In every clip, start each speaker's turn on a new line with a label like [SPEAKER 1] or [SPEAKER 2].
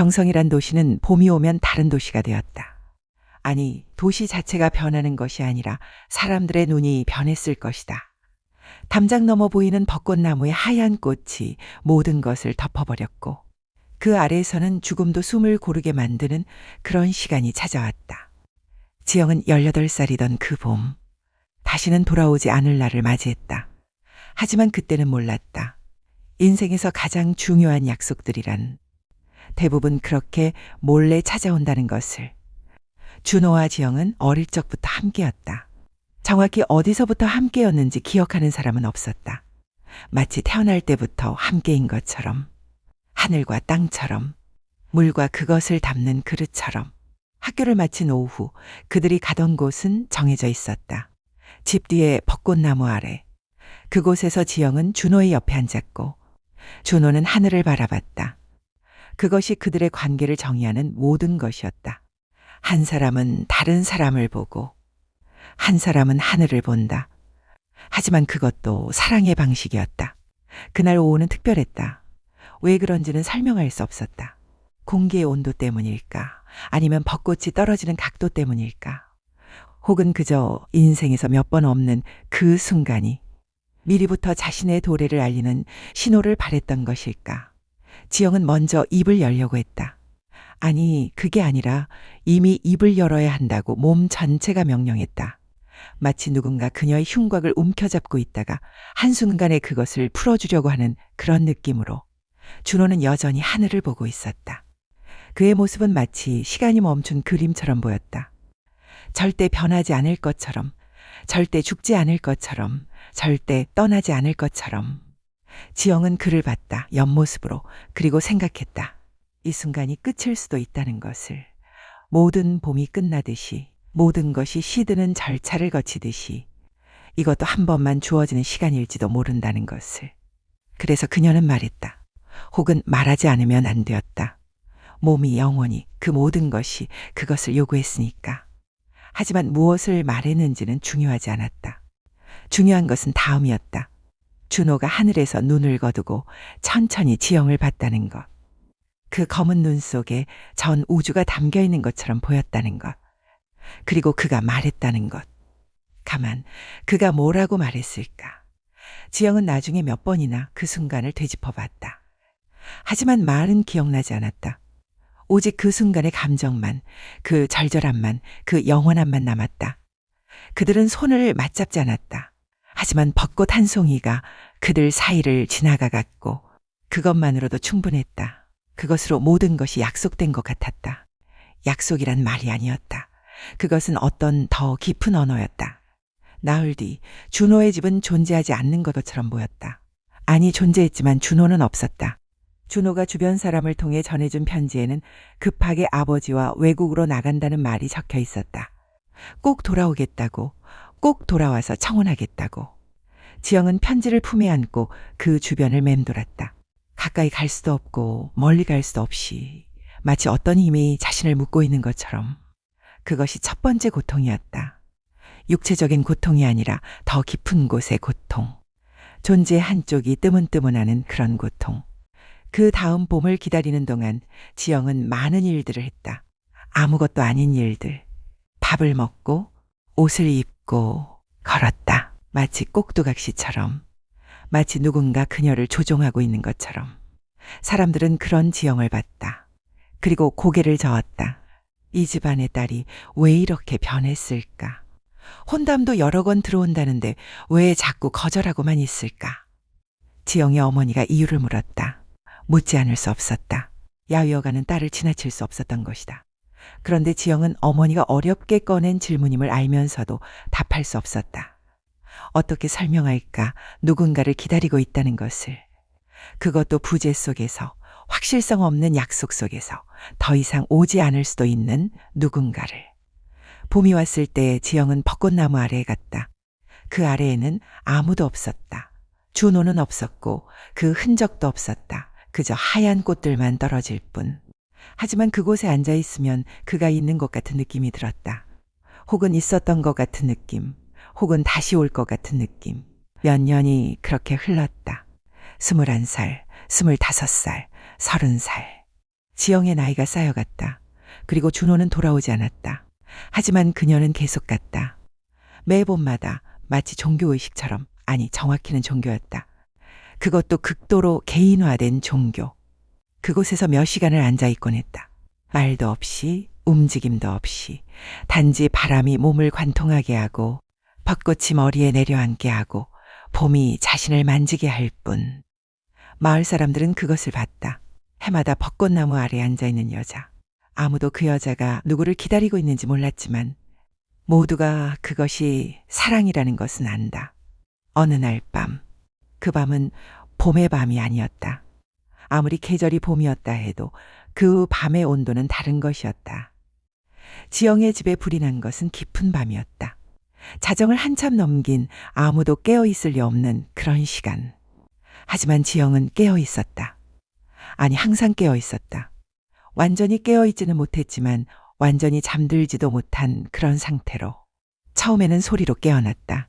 [SPEAKER 1] 경성이란 도시는 봄이 오면 다른 도시가 되었다. 아니, 도시 자체가 변하는 것이 아니라 사람들의 눈이 변했을 것이다. 담장 넘어 보이는 벚꽃나무의 하얀 꽃이 모든 것을 덮어버렸고 그 아래에서는 죽음도 숨을 고르게 만드는 그런 시간이 찾아왔다. 지영은 18살이던 그 봄, 다시는 돌아오지 않을 날을 맞이했다. 하지만 그때는 몰랐다. 인생에서 가장 중요한 약속들이란 대부분 그렇게 몰래 찾아온다는 것을. 준호와 지영은 어릴 적부터 함께였다. 정확히 어디서부터 함께였는지 기억하는 사람은 없었다. 마치 태어날 때부터 함께인 것처럼, 하늘과 땅처럼, 물과 그것을 담는 그릇처럼, 학교를 마친 오후 그들이 가던 곳은 정해져 있었다. 집 뒤에 벚꽃나무 아래. 그곳에서 지영은 준호의 옆에 앉았고, 준호는 하늘을 바라봤다. 그것이 그들의 관계를 정의하는 모든 것이었다. 한 사람은 다른 사람을 보고, 한 사람은 하늘을 본다. 하지만 그것도 사랑의 방식이었다. 그날 오후는 특별했다. 왜 그런지는 설명할 수 없었다. 공기의 온도 때문일까? 아니면 벚꽃이 떨어지는 각도 때문일까? 혹은 그저 인생에서 몇 번 없는 그 순간이 미리부터 자신의 도래를 알리는 신호를 바랬던 것일까? 지영은 먼저 입을 열려고 했다. 아니, 그게 아니라 이미 입을 열어야 한다고 몸 전체가 명령했다. 마치 누군가 그녀의 흉곽을 움켜잡고 있다가 한순간에 그것을 풀어주려고 하는 그런 느낌으로 준호는 여전히 하늘을 보고 있었다. 그의 모습은 마치 시간이 멈춘 그림처럼 보였다. 절대 변하지 않을 것처럼, 절대 죽지 않을 것처럼, 절대 떠나지 않을 것처럼. 지영은 그를 봤다. 옆모습으로. 그리고 생각했다. 이 순간이 끝일 수도 있다는 것을. 모든 봄이 끝나듯이, 모든 것이 시드는 절차를 거치듯이, 이것도 한 번만 주어지는 시간일지도 모른다는 것을. 그래서 그녀는 말했다. 혹은 말하지 않으면 안 되었다. 몸이 영원히 그 모든 것이 그것을 요구했으니까. 하지만 무엇을 말했는지는 중요하지 않았다. 중요한 것은 다음이었다. 준호가 하늘에서 눈을 거두고 천천히 지형을 봤다는 것. 그 검은 눈 속에 전 우주가 담겨 있는 것처럼 보였다는 것. 그리고 그가 말했다는 것. 가만, 그가 뭐라고 말했을까? 지영은 나중에 몇 번이나 그 순간을 되짚어 봤다. 하지만 말은 기억나지 않았다. 오직 그 순간의 감정만, 그 절절함만, 그 영원함만 남았다. 그들은 손을 맞잡지 않았다. 하지만 벚꽃 한 송이가 그들 사이를 지나가 갔고 그것만으로도 충분했다. 그것으로 모든 것이 약속된 것 같았다. 약속이란 말이 아니었다. 그것은 어떤 더 깊은 언어였다. 나흘 뒤 준호의 집은 존재하지 않는 것처럼 보였다. 아니 존재했지만 준호는 없었다. 준호가 주변 사람을 통해 전해준 편지에는 급하게 아버지와 외국으로 나간다는 말이 적혀 있었다. 꼭 돌아오겠다고, 꼭 돌아와서 청혼하겠다고. 지영은 편지를 품에 안고 그 주변을 맴돌았다. 가까이 갈 수도 없고 멀리 갈 수도 없이 마치 어떤 힘이 자신을 묶고 있는 것처럼 그것이 첫 번째 고통이었다. 육체적인 고통이 아니라 더 깊은 곳의 고통. 존재의 한쪽이 뜨문뜨문하는 그런 고통. 그 다음 봄을 기다리는 동안 지영은 많은 일들을 했다. 아무것도 아닌 일들. 밥을 먹고 옷을 입고 걸었다. 마치 꼭두각시처럼. 마치 누군가 그녀를 조종하고 있는 것처럼. 사람들은 그런 지영을 봤다. 그리고 고개를 저었다. 이 집안의 딸이 왜 이렇게 변했을까? 혼담도 여러 건 들어온다는데 왜 자꾸 거절하고만 있을까? 지영의 어머니가 이유를 물었다. 묻지 않을 수 없었다. 야위어가는 딸을 지나칠 수 없었던 것이다. 그런데 지영은 어머니가 어렵게 꺼낸 질문임을 알면서도 답할 수 없었다. 어떻게 설명할까 누군가를 기다리고 있다는 것을. 그것도 부재 속에서 확실성 없는 약속 속에서 더 이상 오지 않을 수도 있는 누군가를. 봄이 왔을 때 지영은 벚꽃나무 아래에 갔다. 그 아래에는 아무도 없었다. 준호는 없었고 그 흔적도 없었다. 그저 하얀 꽃들만 떨어질 뿐. 하지만 그곳에 앉아 있으면 그가 있는 것 같은 느낌이 들었다. 혹은 있었던 것 같은 느낌, 혹은 다시 올 것 같은 느낌. 몇 년이 그렇게 흘렀다. 스물한 살, 스물다섯 살, 서른 살. 지영의 나이가 쌓여갔다. 그리고 준호는 돌아오지 않았다. 하지만 그녀는 계속 갔다. 매 봄마다 마치 종교의식처럼, 아니 정확히는 종교였다. 그것도 극도로 개인화된 종교. 그곳에서 몇 시간을 앉아 있곤 했다. 말도 없이, 움직임도 없이, 단지 바람이 몸을 관통하게 하고, 벚꽃이 머리에 내려앉게 하고, 봄이 자신을 만지게 할 뿐. 마을 사람들은 그것을 봤다. 해마다 벚꽃나무 아래 앉아 있는 여자. 아무도 그 여자가 누구를 기다리고 있는지 몰랐지만 모두가 그것이 사랑이라는 것은 안다. 어느 날 밤, 그 밤은 봄의 밤이 아니었다. 아무리 계절이 봄이었다 해도 그 밤의 온도는 다른 것이었다. 지영의 집에 불이 난 것은 깊은 밤이었다. 자정을 한참 넘긴 아무도 깨어 있을 리 없는 그런 시간. 하지만 지영은 깨어 있었다. 아니, 항상 깨어 있었다. 완전히 깨어 있지는 못했지만 완전히 잠들지도 못한 그런 상태로. 처음에는 소리로 깨어났다.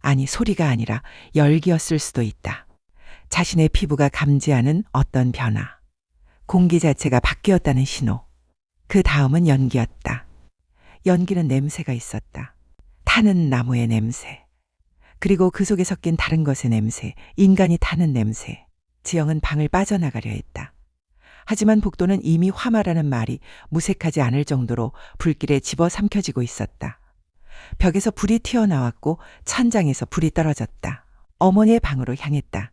[SPEAKER 1] 아니, 소리가 아니라 열기였을 수도 있다. 자신의 피부가 감지하는 어떤 변화. 공기 자체가 바뀌었다는 신호. 그 다음은 연기였다. 연기는 냄새가 있었다. 타는 나무의 냄새. 그리고 그 속에 섞인 다른 것의 냄새, 인간이 타는 냄새. 지영은 방을 빠져나가려 했다. 하지만 복도는 이미 화마라는 말이 무색하지 않을 정도로 불길에 집어 삼켜지고 있었다. 벽에서 불이 튀어나왔고 천장에서 불이 떨어졌다. 어머니의 방으로 향했다.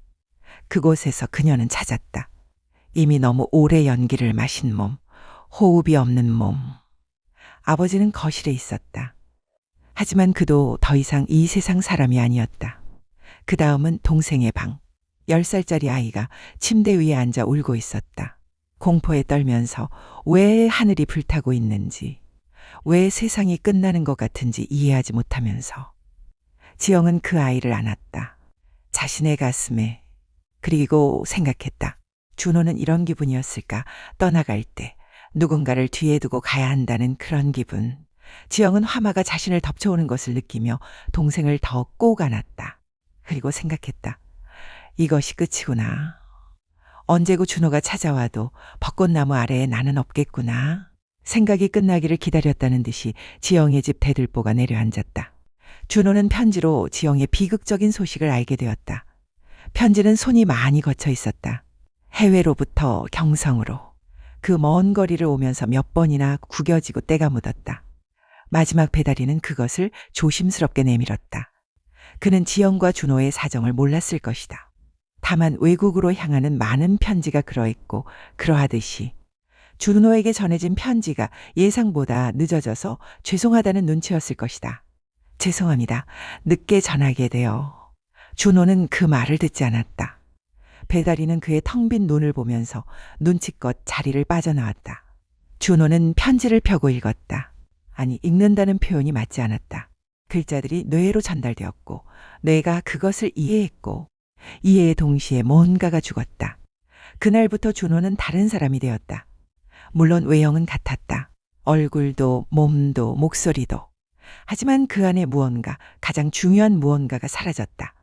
[SPEAKER 1] 그곳에서 그녀는 찾았다. 이미 너무 오래 연기를 마신 몸, 호흡이 없는 몸. 아버지는 거실에 있었다. 하지만 그도 더 이상 이 세상 사람이 아니었다. 그 다음은 동생의 방. 10살짜리 아이가 침대 위에 앉아 울고 있었다. 공포에 떨면서 왜 하늘이 불타고 있는지, 왜 세상이 끝나는 것 같은지 이해하지 못하면서. 지영은 그 아이를 안았다. 자신의 가슴에. 그리고 생각했다. 준호는 이런 기분이었을까? 떠나갈 때 누군가를 뒤에 두고 가야 한다는 그런 기분. 지영은 화마가 자신을 덮쳐오는 것을 느끼며 동생을 더 꼭 안았다. 그리고 생각했다. 이것이 끝이구나. 언제고 준호가 찾아와도 벚꽃나무 아래에 나는 없겠구나. 생각이 끝나기를 기다렸다는 듯이 지영의 집 대들보가 내려앉았다. 준호는 편지로 지영의 비극적인 소식을 알게 되었다. 편지는 손이 많이 거쳐 있었다. 해외로부터 경성으로. 그 먼 거리를 오면서 몇 번이나 구겨지고 때가 묻었다. 마지막 배달이는 그것을 조심스럽게 내밀었다. 그는 지영과 준호의 사정을 몰랐을 것이다. 다만 외국으로 향하는 많은 편지가 그러했고 그러하듯이 준호에게 전해진 편지가 예상보다 늦어져서 죄송하다는 눈치였을 것이다. 죄송합니다. 늦게 전하게 되어. 준호는 그 말을 듣지 않았다. 배달이는 그의 텅 빈 눈을 보면서 눈치껏 자리를 빠져나왔다. 준호는 편지를 펴고 읽었다. 아니, 읽는다는 표현이 맞지 않았다. 글자들이 뇌로 전달되었고, 뇌가 그것을 이해했고, 이해의 동시에 뭔가가 죽었다. 그날부터 준호는 다른 사람이 되었다. 물론 외형은 같았다. 얼굴도, 몸도, 목소리도. 하지만 그 안에 무언가, 가장 중요한 무언가가 사라졌다.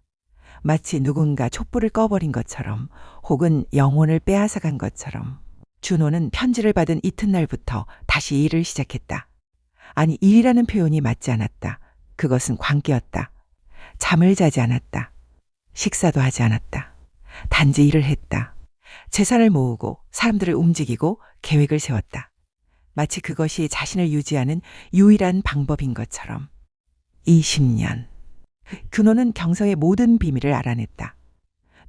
[SPEAKER 1] 마치 누군가 촛불을 꺼버린 것처럼, 혹은 영혼을 빼앗아간 것처럼. 준호는 편지를 받은 이튿날부터 다시 일을 시작했다. 아니, 일이라는 표현이 맞지 않았다. 그것은 관계였다. 잠을 자지 않았다. 식사도 하지 않았다. 단지 일을 했다. 재산을 모으고 사람들을 움직이고 계획을 세웠다. 마치 그것이 자신을 유지하는 유일한 방법인 것처럼. 20년. 근호는 경성의 모든 비밀을 알아냈다.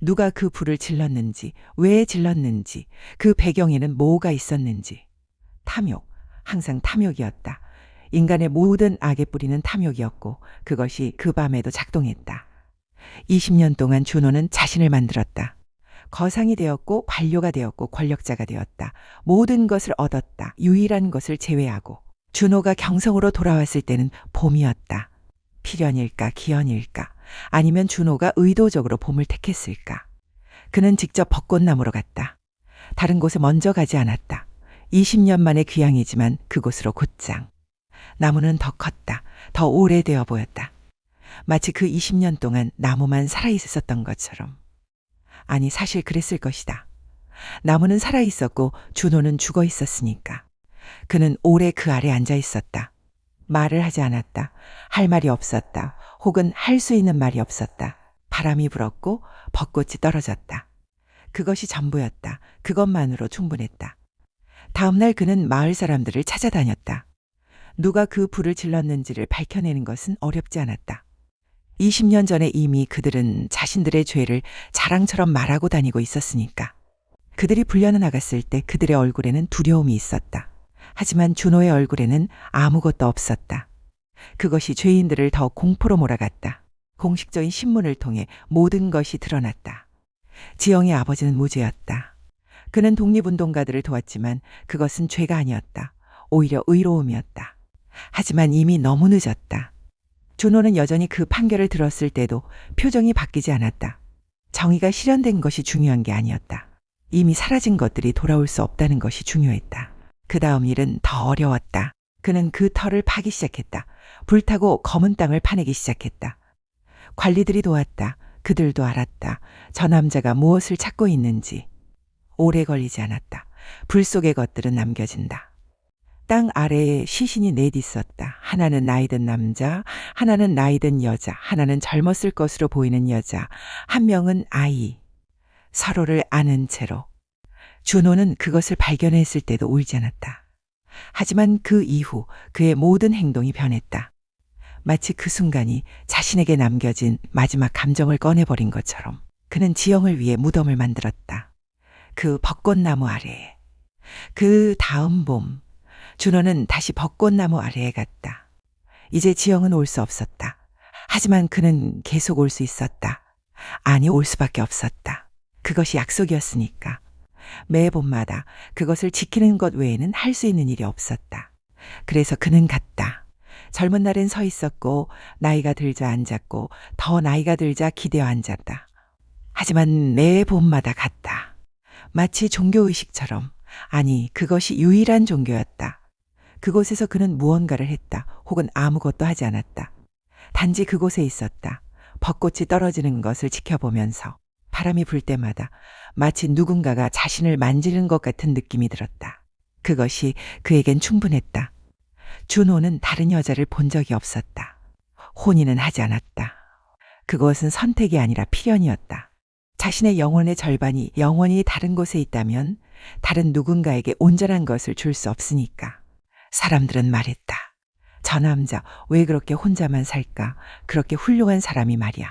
[SPEAKER 1] 누가 그 불을 질렀는지, 왜 질렀는지, 그 배경에는 뭐가 있었는지. 탐욕, 항상 탐욕이었다. 인간의 모든 악의 뿌리는 탐욕이었고 그것이 그 밤에도 작동했다. 20년 동안 준호는 자신을 만들었다. 거상이 되었고 관료가 되었고 권력자가 되었다. 모든 것을 얻었다. 유일한 것을 제외하고 준호가 경성으로 돌아왔을 때는 봄이었다. 필연일까 기연일까 아니면 준호가 의도적으로 봄을 택했을까. 그는 직접 벚꽃나무로 갔다. 다른 곳에 먼저 가지 않았다. 20년 만의 귀향이지만 그곳으로 곧장. 나무는 더 컸다. 더 오래되어 보였다. 마치 그 20년 동안 나무만 살아있었던 것처럼. 아니, 사실 그랬을 것이다. 나무는 살아 있었고 준호는 죽어 있었으니까. 그는 오래 그 아래 앉아 있었다. 말을 하지 않았다. 할 말이 없었다. 혹은 할 수 있는 말이 없었다. 바람이 불었고 벚꽃이 떨어졌다. 그것이 전부였다. 그것만으로 충분했다. 다음날 그는 마을 사람들을 찾아다녔다. 누가 그 불을 질렀는지를 밝혀내는 것은 어렵지 않았다. 20년 전에 이미 그들은 자신들의 죄를 자랑처럼 말하고 다니고 있었으니까. 그들이 불려나 나갔을 때 그들의 얼굴에는 두려움이 있었다. 하지만 준호의 얼굴에는 아무것도 없었다. 그것이 죄인들을 더 공포로 몰아갔다. 공식적인 신문을 통해 모든 것이 드러났다. 지영의 아버지는 무죄였다. 그는 독립운동가들을 도왔지만 그것은 죄가 아니었다. 오히려 의로움이었다. 하지만 이미 너무 늦었다. 준호는 여전히 그 판결을 들었을 때도 표정이 바뀌지 않았다. 정의가 실현된 것이 중요한 게 아니었다. 이미 사라진 것들이 돌아올 수 없다는 것이 중요했다. 그 다음 일은 더 어려웠다. 그는 그 털을 파기 시작했다. 불타고 검은 땅을 파내기 시작했다. 관리들이 도왔다. 그들도 알았다. 저 남자가 무엇을 찾고 있는지. 오래 걸리지 않았다. 불 속의 것들은 남겨진다. 땅 아래에 시신이 넷 있었다. 하나는 나이 든 남자, 하나는 나이 든 여자, 하나는 젊었을 것으로 보이는 여자, 한 명은 아이. 서로를 아는 채로. 준호는 그것을 발견했을 때도 울지 않았다. 하지만 그 이후 그의 모든 행동이 변했다. 마치 그 순간이 자신에게 남겨진 마지막 감정을 꺼내버린 것처럼 그는 지영을 위해 무덤을 만들었다. 그 벚꽃나무 아래에. 그 다음 봄, 준호는 다시 벚꽃나무 아래에 갔다. 이제 지영은 올 수 없었다. 하지만 그는 계속 올 수 있었다. 아니, 올 수밖에 없었다. 그것이 약속이었으니까. 매 봄마다 그것을 지키는 것 외에는 할 수 있는 일이 없었다. 그래서 그는 갔다. 젊은 날엔 서 있었고, 나이가 들자 앉았고, 더 나이가 들자 기대어 앉았다. 하지만 매 봄마다 갔다. 마치 종교의식처럼, 아니, 그것이 유일한 종교였다. 그곳에서 그는 무언가를 했다. 혹은 아무것도 하지 않았다. 단지 그곳에 있었다. 벚꽃이 떨어지는 것을 지켜보면서 바람이 불 때마다 마치 누군가가 자신을 만지는 것 같은 느낌이 들었다. 그것이 그에겐 충분했다. 준호는 다른 여자를 본 적이 없었다. 혼인은 하지 않았다. 그것은 선택이 아니라 필연이었다. 자신의 영혼의 절반이 영원히 다른 곳에 있다면 다른 누군가에게 온전한 것을 줄 수 없으니까. 사람들은 말했다. 저 남자 왜 그렇게 혼자만 살까? 그렇게 훌륭한 사람이 말이야.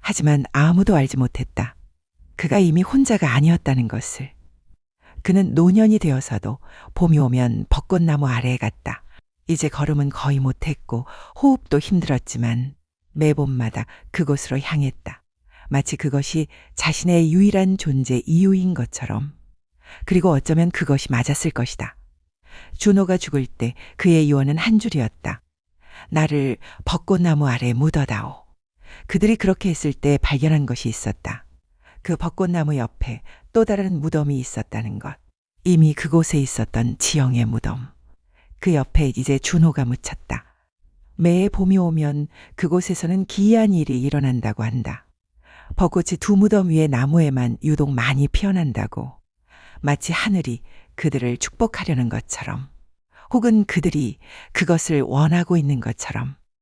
[SPEAKER 1] 하지만 아무도 알지 못했다. 그가 이미 혼자가 아니었다는 것을. 그는 노년이 되어서도 봄이 오면 벚꽃나무 아래에 갔다. 이제 걸음은 거의 못했고 호흡도 힘들었지만 매봄마다 그곳으로 향했다. 마치 그것이 자신의 유일한 존재 이유인 것처럼. 그리고 어쩌면 그것이 맞았을 것이다. 준호가 죽을 때 그의 유언은 한 줄이었다. 나를 벚꽃나무 아래 묻어다오. 그들이 그렇게 했을 때 발견한 것이 있었다. 그 벚꽃나무 옆에 또 다른 무덤이 있었다는 것. 이미 그곳에 있었던 지영의 무덤. 그 옆에 이제 준호가 묻혔다. 매 봄이 오면 그곳에서는 기이한 일이 일어난다고 한다. 벚꽃이 두 무덤 위의 나무에만 유독 많이 피어난다고. 마치 하늘이 그들을 축복하려는 것처럼. 혹은 그들이 그것을 원하고 있는 것처럼.